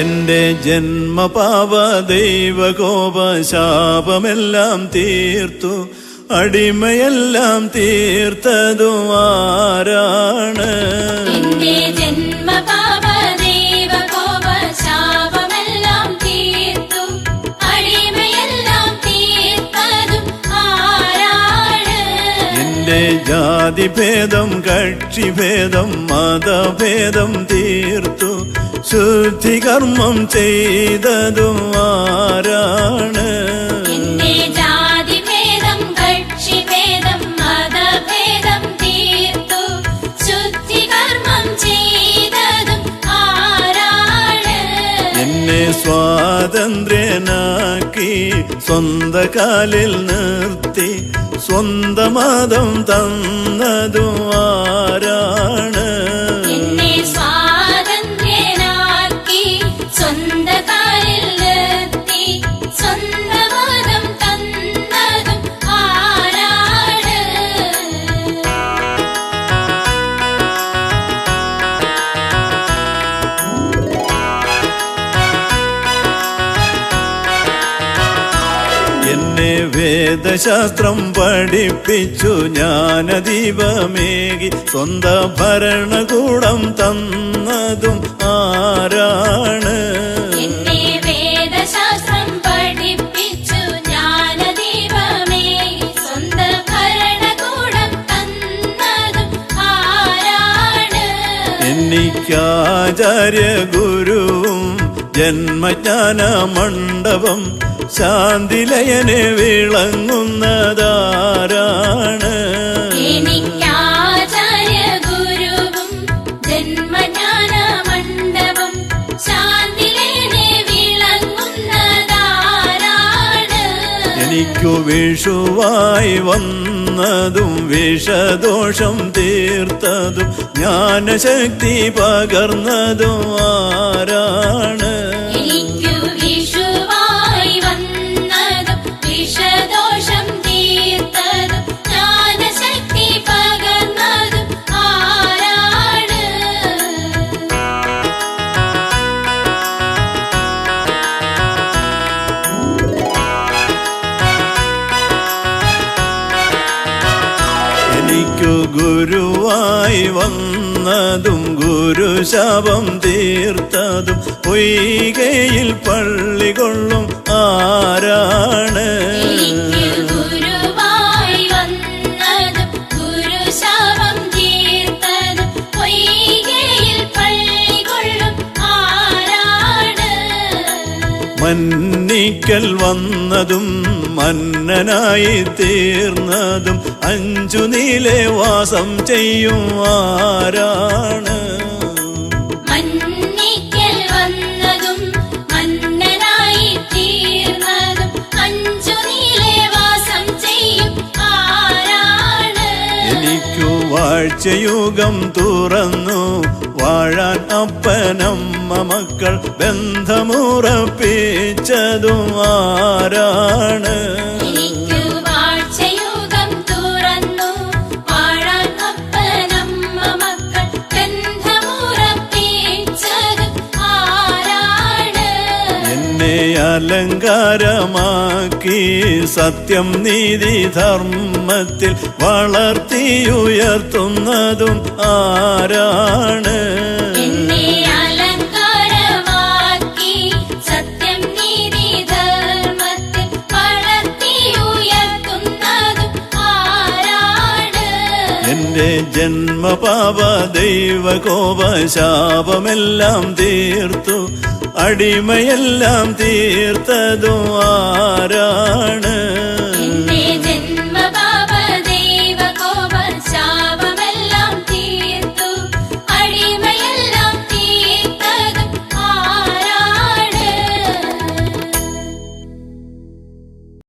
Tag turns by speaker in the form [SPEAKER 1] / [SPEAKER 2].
[SPEAKER 1] എന്റെ ജന്മപാപ ദൈവകോപ ശാപമെല്ലാം തീർത്തു അടിമയെല്ലാം തീർത്തതും ആരാണ്
[SPEAKER 2] ജന്മപാപ ദൈവകോപ ശാപമെല്ലാം തീർത്തു അടിമയെല്ലാം തീർത്തതു ആരാണ്?
[SPEAKER 1] ജാതിഭേദം കക്ഷിഭേദം മതഭേദം തീർത്തു ശുദ്ധികർമ്മം ചെയ്തതും ആരാണ്?
[SPEAKER 2] തീർത്തു. ശുദ്ധികർമ്മം ചെയ്തതും ആരാണ്?
[SPEAKER 1] സ്വാതന്ത്ര്യനാക്കി സ്വന്ത കാലിൽ നിർത്തി സ്വന്തമതം തന്നതും ആരാണ്? വേദശാസ്ത്രം പഠിപ്പിച്ചു ജ്ഞാനദീപമേകി സ്വന്ത ഭരണകൂടം തന്നതും ആരാണ്? എനിക്കാചാര്യ ഗുരുവും ജന്മജ്ഞാന മണ്ഡപം ശാന്തിലയനെ വിളങ്ങുന്നതാരാണ്? എനിക്കു വിഷുവായി വന്നതും വിഷദോഷം തീർത്തതും ജ്ഞാനശക്തി പകർന്നതും ആരാണ്?
[SPEAKER 2] എനിക്കു
[SPEAKER 1] ഗുരുവായി വന്നതും ഗുരുശാപം തീർത്തതും പൊയ്കയിൽ പള്ളി കൊള്ളും ആരാണ്? മന്നിക്കൽ വന്നതും മന്നനായി തീർന്നതും അഞ്ചു നീലെ വാസം ചെയ്യും ആരാണ്? വാഴ്ചയുഗം തുറന്നു വാഴാൻ അപ്പനമ്മ മക്കൾ ബന്ധമുറപ്പിച്ചതും ആരാണ്?
[SPEAKER 2] അലങ്കാരമാക്കി സത്യം നീതി ധർമ്മത്തിൽ വളർത്തിയുയർത്തുന്നതും ആരാണ്?
[SPEAKER 1] എന്റെ ജന്മപാപ ദൈവകോപ ശാപമെല്ലാം തീർത്തു. അടിമയെല്ലാം തീർത്തതും ആരാണ്?